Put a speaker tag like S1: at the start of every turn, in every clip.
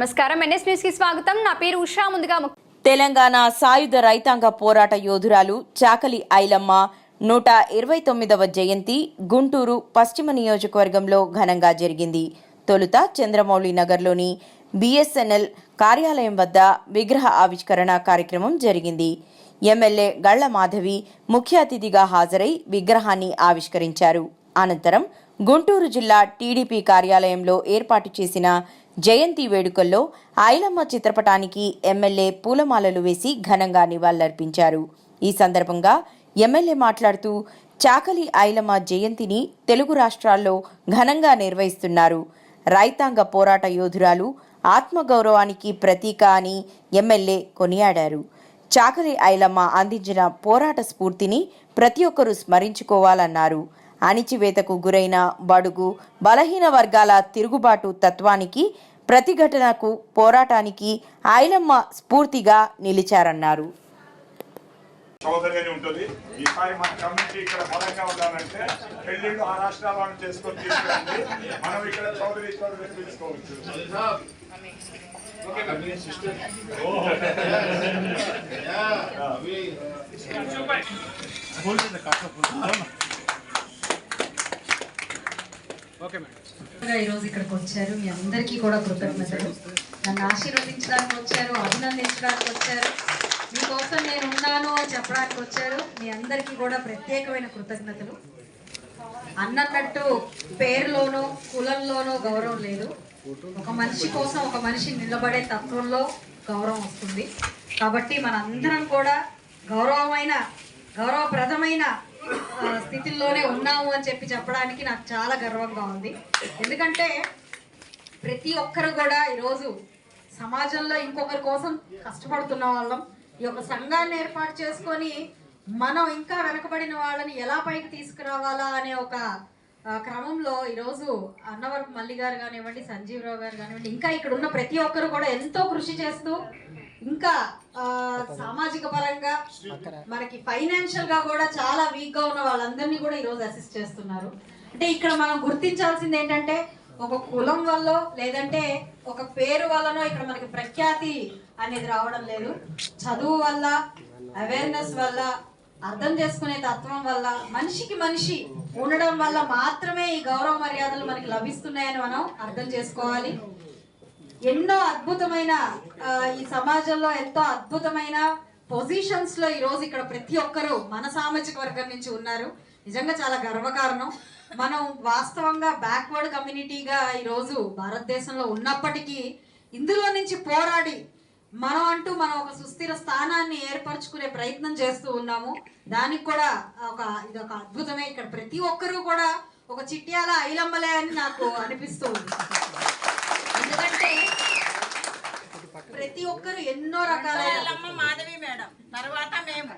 S1: నమస్కారం. ఎన్ఎస్ న్యూస్కి స్వాగతం. నా పేరు ఉషా. ముందుగా
S2: తెలంగాణ సాయుధ రైతాంగ పోరాట యోధురాలు చాకలి ఐలమ్మ నూట ఇరవై తొమ్మిదవ జయంతి గుంటూరు పశ్చిమ నియోజకవర్గంలో ఘనంగా జరిగింది. తొలుత చంద్రమౌళి నగర్లోని బిఎస్ఎన్ఎల్ కార్యాలయం వద్ద విగ్రహ ఆవిష్కరణ కార్యక్రమం జరిగింది. ఎమ్మెల్యే గళ్ళ మాధవి ముఖ్య అతిథిగా హాజరై విగ్రహాన్ని ఆవిష్కరించారు. అనంతరం గుంటూరు జిల్లా టీడీపీ కార్యాలయంలో ఏర్పాటు చేసిన జయంతి వేడుకల్లో ఐలమ్మ చిత్రపటానికి ఎమ్మెల్యే పూలమాలలు వేసి ఘనంగా నివాళులర్పించారు. ఈ సందర్భంగా ఎమ్మెల్యే మాట్లాడుతూ చాకలి ఐలమ్మ జయంతిని తెలుగు రాష్ట్రాల్లో ఘనంగా నిర్వహిస్తున్నారు. రైతాంగ పోరాట యోధురాలు ఆత్మగౌరవానికి ప్రతీక అని ఎమ్మెల్యే కొనియాడారు. చాకలి ఐలమ్మ అందించిన పోరాట స్ఫూర్తిని ప్రతి ఒక్కరూ స్మరించుకోవాలన్నారు. అణిచివేతకు గురైన బడుగు బలహీన వర్గాల తిరుగుబాటు తత్వానికి ప్రతిఘటనకు పోరాటానికి ఐలమ్మ స్ఫూర్తిగా నిలిచారన్నారు.
S3: చౌదరి ఉంటుంది. ఈసారి మన కమ్యూనిటీ ఇక్కడ బలంగా ఉండాలంటే పెళ్ళిళ్ళు ఆ రాష్ట్రాల వాళ్ళు చేసుకొని తీసుకురండి. మనం ఇక్కడ చౌదరి చౌదరి పిలుచుకోవచ్చు.
S4: గా ఈరోజు ఇక్కడికి వచ్చారు. మీ అందరికీ కూడా కృతజ్ఞతలు. నన్ను ఆశీర్వదించడానికి వచ్చారు అభినందించడానికి వచ్చారు. మీకోసం నేను ఉన్నాను అని చెప్పడానికి వచ్చారు. మీ అందరికీ కూడా ప్రత్యేకమైన కృతజ్ఞతలు. అన్నట్టు పేరులోనూ కులంలోనూ గౌరవం లేదు. ఒక మనిషి కోసం ఒక మనిషి నిలబడే తత్వంలో గౌరవం వస్తుంది. కాబట్టి మనందరం కూడా గౌరవమైన గౌరవప్రదమైన స్థితిలోనే ఉన్నాము అని చెప్పి చెప్పడానికి నాకు చాలా గర్వంగా ఉంది. ఎందుకంటే ప్రతి ఒక్కరు కూడా ఈరోజు సమాజంలో ఇంకొకరి కోసం కష్టపడుతున్న వాళ్ళం. ఈ యొక్క సంఘాన్ని ఏర్పాటు చేసుకొని మనం ఇంకా వెనకబడిన వాళ్ళని ఎలా పైకి తీసుకురావాలా అనే ఒక క్రమంలో ఈరోజు అన్నవరపు మల్లి గారు కానివ్వండి సంజీవరావు గారు కానివ్వండి ఇంకా ఇక్కడ ఉన్న ప్రతి ఒక్కరు కూడా ఎంతో కృషి చేస్తూ ఇంకా సామాజిక పరంగా మనకి ఫైనాన్షియల్గా కూడా చాలా వీక్గా ఉన్న వాళ్ళందరినీ కూడా ఈరోజు అసిస్ట్ చేస్తున్నారు. అంటే ఇక్కడ మనం గుర్తించాల్సింది ఏంటంటే ఒక కులం వల్ల లేదంటే ఒక పేరు వల్లనో ఇక్కడ మనకి ప్రఖ్యాతి అనేది రావడం లేదు. చదువు వల్ల అవేర్నెస్ వల్ల అర్థం చేసుకునే తత్వం వల్ల మనిషికి మనిషి ఉండడం వల్ల మాత్రమే ఈ గౌరవ మర్యాదలు మనకి లభిస్తున్నాయని మనం అర్థం చేసుకోవాలి. ఎన్నో అద్భుతమైన ఈ సమాజంలో ఎంతో అద్భుతమైన పొజిషన్స్లో ఈ రోజు ఇక్కడ ప్రతి ఒక్కరూ మన సామాజిక వర్గం నుంచి ఉన్నారు. నిజంగా చాలా గర్వకారణం. మనం వాస్తవంగా బ్యాక్వర్డ్ కమ్యూనిటీగా ఈరోజు భారతదేశంలో ఉన్నప్పటికీ ఇందులో నుంచి పోరాడి మనం అంటూ మనం ఒక సుస్థిర స్థానాన్ని ఏర్పరచుకునే ప్రయత్నం చేస్తూ ఉన్నాము. దానికి కూడా ఒక ఇది ఒక అద్భుతమే. ఇక్కడ ప్రతి ఒక్కరూ కూడా ఒక చిట్యాల ఐలమ్మలే అని నాకు అనిపిస్తూ ఉంది. ఎందుకంటే ప్రతి ఒక్కరు ఎన్నో రకాలైన
S5: మాధవి మేడం తర్వాత మేము.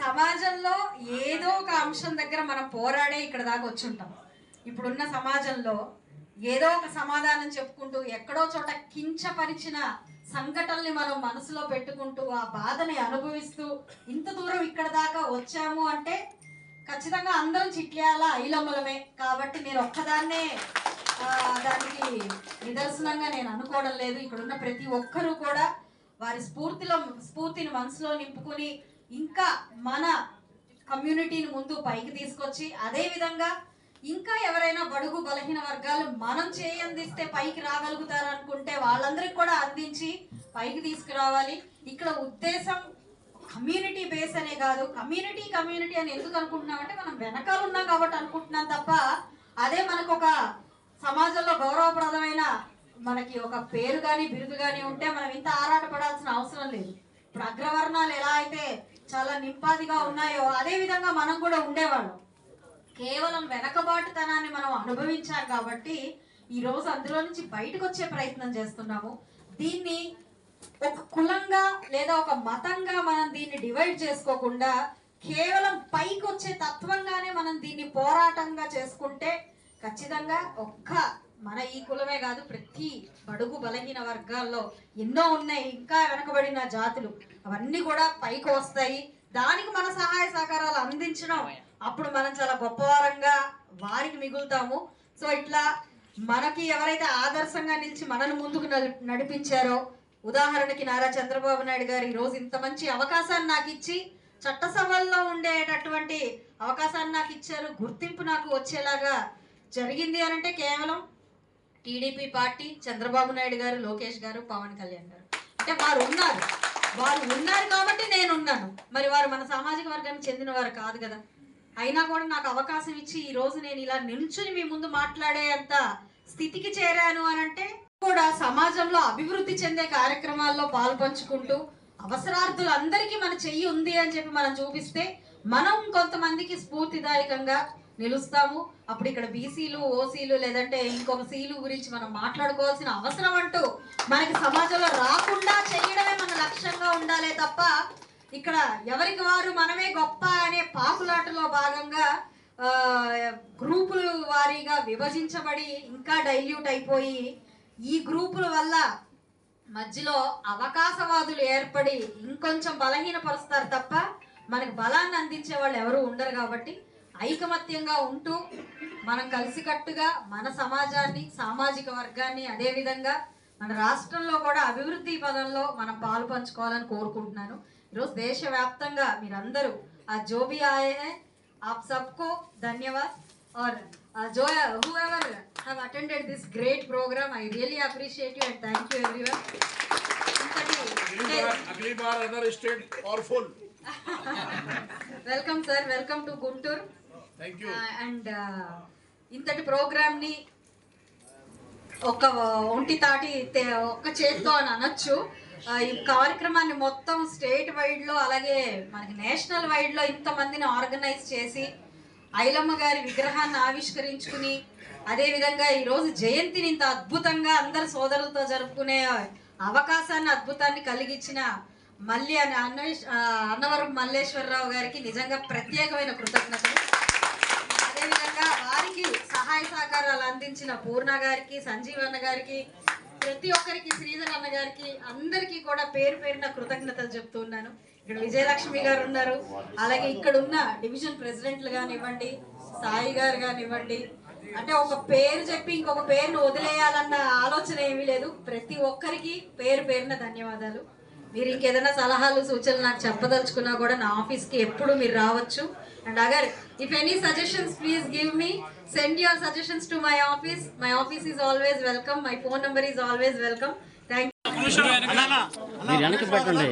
S4: సమాజంలో ఏదో ఒక అంశం దగ్గర మనం పోరాడే ఇక్కడ దాకా వచ్చి ఉంటాం ఇప్పుడున్న సమాజంలో ఏదో ఒక సమాధానం చెప్పుకుంటూ ఎక్కడో చోట కించపరిచిన సంఘటనల్ని మనం మనసులో పెట్టుకుంటూ ఆ బాధని అనుభవిస్తూ ఇంత దూరం ఇక్కడ దాకా వచ్చాము అంటే ఖచ్చితంగా అందరం చిట్యాల ఐలమ్మలమే కాబట్టి నేను ఒక్కదాన్నే దానికి నిదర్శనంగా నేను అనుకోవడం లేదు. ఇక్కడ ఉన్న ప్రతి ఒక్కరూ కూడా వారి స్ఫూర్తిలో స్ఫూర్తిని మనసులో నింపుకుని ఇంకా మన కమ్యూనిటీని ముందు పైకి తీసుకొచ్చి అదే విధంగా ఇంకా ఎవరైనా బడుగు బలహీన వర్గాలు మనం చేయందిస్తే పైకి రాగలుగుతారనుకుంటే వాళ్ళందరికీ కూడా అందించి పైకి తీసుకురావాలి. ఇక్కడ ఉద్దేశం కమ్యూనిటీ బేస్ అనే కాదు. కమ్యూనిటీ కమ్యూనిటీ అని ఎందుకు అనుకుంటున్నాం అంటే మనం వెనకాల ఉన్నాం కాబట్టి అనుకుంటున్నాం తప్ప అదే మనకు ఒక సమాజంలో గౌరవప్రదమైన మనకి ఒక పేరు కానీ బిరుదు కానీ ఉంటే మనం ఇంత ఆరాటపడాల్సిన అవసరం లేదు. ఇప్పుడు అగ్రవర్ణాలు ఎలా అయితే చాలా నింపాదిగా ఉన్నాయో అదే విధంగా మనం కూడా ఉండేవాళ్ళం. కేవలం వెనకబాటుతనాన్ని మనం అనుభవించాం కాబట్టి ఈరోజు అందులో నుంచి బయటకు వచ్చే ప్రయత్నం చేస్తున్నాము. దీన్ని ఒక కులంగా లేదా ఒక మతంగా మనం దీన్ని డివైడ్ చేసుకోకుండా కేవలం పైకి వచ్చే తత్వంగానే మనం దీన్ని పోరాటంగా చేసుకుంటే ఖచ్చితంగా ఒక్క మన ఈ కులమే కాదు ప్రతి బడుగు బలహీన వర్గాల్లో ఎన్నో ఉన్నాయి ఇంకా వెనకబడిన జాతులు. అవన్నీ కూడా పైకి వస్తాయి. దానికి మన సహాయ సహకారాలు అందించడం అప్పుడు మనం చాలా గొప్పవారంగా వారికి మిగులుతాము. సో ఇట్లా మనకి ఎవరైతే ఆదర్శంగా నిలిచి మనల్ని ముందుకు నడిపించారో ఉదాహరణకి నారా చంద్రబాబు నాయుడు గారు ఈరోజు ఇంత మంచి అవకాశాన్ని నాకు ఇచ్చి చట్టసభల్లో ఉండేటటువంటి అవకాశాన్ని నాకు ఇచ్చారు గుర్తింపు నాకు వచ్చేలాగా జరిగింది అని అంటే కేవలం టీడీపీ పార్టీ చంద్రబాబు నాయుడు గారు లోకేష్ గారు పవన్ కళ్యాణ్ గారు. అంటే వారు ఉన్నారు. వారు ఉన్నారు కాబట్టి నేను ఉన్నాను మరి వారు మన సామాజిక వర్గానికి చెందిన వారు కాదు కదా. అయినా కూడా నాకు అవకాశం ఇచ్చి ఈరోజు నేను ఇలా నిల్చుని మీ ముందు మాట్లాడే అంత స్థితికి చేరాను అని అంటే కూడా సమాజంలో అభివృద్ధి చెందే కార్యక్రమాల్లో పాల్పంచుకుంటూ అవసరార్థులందరికీ మన చెయ్యి ఉంది అని చెప్పి మనం చూపిస్తే మనం కొంతమందికి స్ఫూర్తిదాయకంగా నిలుస్తాము. అప్పుడు ఇక్కడ బీసీలు ఓసీలు లేదంటే ఇంకొక సీలు గురించి మనం మాట్లాడుకోవాల్సిన అవసరం అంటూ మనకి సమాజంలో రాకుండా చేయడమే మన లక్ష్యంగా ఉండాలే తప్ప ఇక్కడ ఎవరికి వారు మనమే గొప్ప అనే పాకులాటలో భాగంగా గ్రూపులు వారీగా విభజించబడి ఇంకా డైల్యూట్ అయిపోయి ఈ గ్రూపుల వల్ల మధ్యలో అవకాశవాదులు ఏర్పడి ఇంకొంచెం బలహీనపరుస్తారు తప్ప మనకు బలాన్ని అందించే వాళ్ళు ఎవరు ఉండరు కాబట్టి ఐకమత్యంగా ఉంటూ మనం కలిసికట్టుగా మన సమాజాన్ని సామాజిక వర్గాన్ని అదేవిధంగా మన రాష్ట్రంలో కూడా అభివృద్ధి పదంలో మనం పాలు పంచుకోవాలని కోరుకుంటున్నాను. ఈరోజు దేశవ్యాప్తంగా మీరందరూ ఆ జోబీ ఆయే ఆప్ సబ్కో ధన్యవాద్ ఆర్ Uh, Joya, whoever ever attended attended this great programme I appreciate appreciate and thank you everyone.
S3: Ugly
S4: welcome sir welcome to Guntur
S3: thank
S4: and ఇంతటి ప్రోగ్రామ్ని ఒక ఒంటి తాటి ఒక్క చేత్తో అని అనొచ్చు. Uh, ఈ కార్యక్రమాన్ని మొత్తం స్టేట్ వైడ్లో అలాగే మనకి నేషనల్ వైడ్లో ఇంతమందిని ఆర్గనైజ్ చేసి ఐలమ్మ గారి విగ్రహాన్ని ఆవిష్కరించుకుని అదేవిధంగా ఈరోజు జయంతిని ఇంత అద్భుతంగా అందరు సోదరులతో జరుపుకునే అవకాశాన్ని అద్భుతాన్ని కలిగించిన మల్లి అని అన్వేష్ అన్నవరం మల్లేశ్వరరావు గారికి నిజంగా ప్రత్యేకమైన కృతజ్ఞతలు. అదేవిధంగా వారికి సహాయ సహకారాలు అందించిన పూర్ణ గారికి సంజీవన్న గారికి ప్రతి ఒక్కరికి శ్రీధర్ అన్న గారికి అందరికీ కూడా పేరు పేరున కృతజ్ఞతలు చెప్తున్నాను ఇక్కడ విజయలక్ష్మి గారు ఉన్నారు. అలాగే ఇక్కడ ఉన్న డివిజన్ ప్రెసిడెంట్లు కానివ్వండి సాయి గారు కానివ్వండి అంటే ఒక పేరు చెప్పి ఇంకొక పేరును వదిలేయాలన్న ఆలోచన ఏమీ లేదు. ప్రతి ఒక్కరికి పేరు పేరున ధన్యవాదాలు. మీరు ఇంకేదైనా సలహాలు సూచనలు నాకు చెప్పదలుచుకున్నా కూడా నా ఆఫీస్కి ఎప్పుడు మీరు రావచ్చు. And agar if any suggestions please give me send your suggestions to my office my office is always welcome my phone number is always welcome thank
S6: మీరు వెనక్కి పెట్టండి.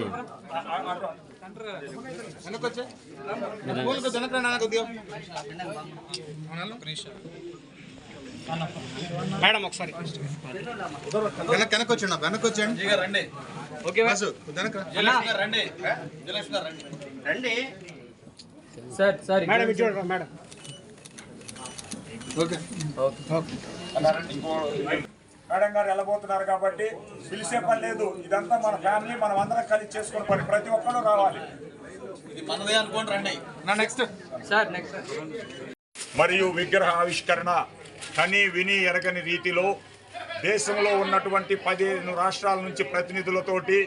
S7: మేడం ఒకసారి.
S8: వెనక్కి వెనక్కి వచ్చండి వెనక్కి వచ్చండి
S7: రండి. ఓకే. రండి. రండి.
S6: సార్ సార్
S7: మేడం ఇటు చూడరా మేడం.
S8: ఓకే.
S3: మేడం గారు వెళ్ళబోతున్నారు కాబట్టి పిలిచే పని లేదు. ఇదంతా మన ఫ్యామిలీ మనం అందరం కలిసి చేసుకునే పని. ప్రతి ఒక్కరు రావాలి. మరియు విగ్రహ ఆవిష్కరణ కని విని ఎరగని రీతిలో దేశంలో ఉన్నటువంటి పదిహేను రాష్ట్రాల నుంచి ప్రతినిధులతోటి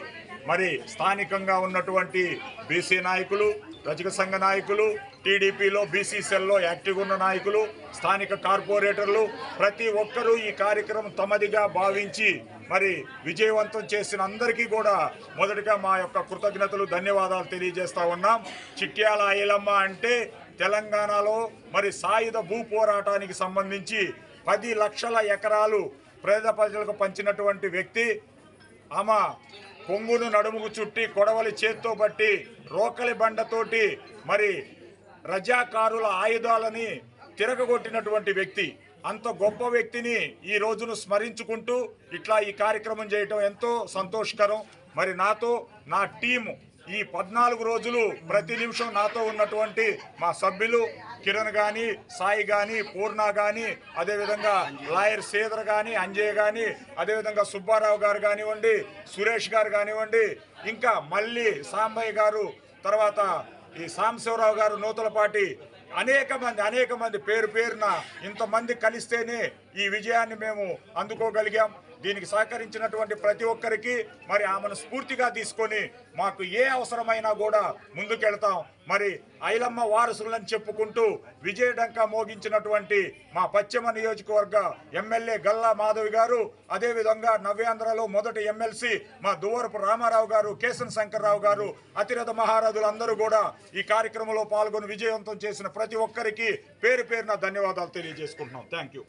S3: మరి స్థానికంగా ఉన్నటువంటి బీసీ నాయకులు రజక సంఘ నాయకులు టీడీపీలో బీసీ సెల్లో యాక్టివ్ ఉన్న నాయకులు స్థానిక కార్పొరేటర్లు ప్రతి ఒక్కరూ ఈ కార్యక్రమం తమదిగా భావించి మరి విజయవంతం చేసిన అందరికీ కూడా మొదటిగా మా యొక్క కృతజ్ఞతలు ధన్యవాదాలు తెలియజేస్తా ఉన్నాం. చిట్యాల ఐలమ్మ అంటే తెలంగాణలో మరి సాయుధ భూ పోరాటానికి సంబంధించి పది లక్షల ఎకరాలు పేద ప్రజలకు పంచినటువంటి వ్యక్తి. ఆమె కొంగును నడుముకు చుట్టి కొడవలి చేత్తో బట్టి రోకలి బండతోటి మరి రజాకారుల ఆయుధాలని తిరగగొట్టినటువంటి వ్యక్తి. అంత గొప్ప వ్యక్తిని ఈ రోజును స్మరించుకుంటూ ఇట్లా ఈ కార్యక్రమం చేయటం ఎంతో సంతోషకరం. మరి నాతో నా టీము ఈ పద్నాలుగు రోజులు ప్రతి నిమిషం నాతో ఉన్నటువంటి మా సభ్యులు కిరణ్ కానీ సాయి కానీ పూర్ణ కానీ అదేవిధంగా లాయర్ సేదర్ కానీ అంజయ్ కానీ అదేవిధంగా సుబ్బారావు గారు కానివ్వండి సురేష్ గారు కానివ్వండి ఇంకా మళ్ళీ సాంబయ్య గారు తర్వాత ఈ సాంబశివరావు గారు నూతలపాటి అనేక మంది అనేక మంది పేరు పేరున ఇంతమంది కలిస్తేనే ఈ విజయాన్ని మేము అందుకోగలిగాం. దీనికి సహకరించినటువంటి ప్రతి ఒక్కరికి మరి ఆమెను స్ఫూర్తిగా తీసుకొని మాకు ఏ అవసరమైనా కూడా ముందుకెళ్తాం. మరి ఐలమ్మ వారసులని చెప్పుకుంటూ విజయడంక మోగించినటువంటి మా పశ్చిమ నియోజకవర్గ ఎమ్మెల్యే గల్లా మాధవి గారు అదేవిధంగా నవ్యాంధ్రలో మొదటి ఎమ్మెల్సీ మా దువరపు రామారావు గారు కేసన్ శంకర్రావు గారు అతిరథ మహారాజులందరూ కూడా ఈ కార్యక్రమంలో పాల్గొని విజయవంతం చేసిన ప్రతి ఒక్కరికి పేరు పేరున ధన్యవాదాలు తెలియజేసుకుంటున్నాం. Thank you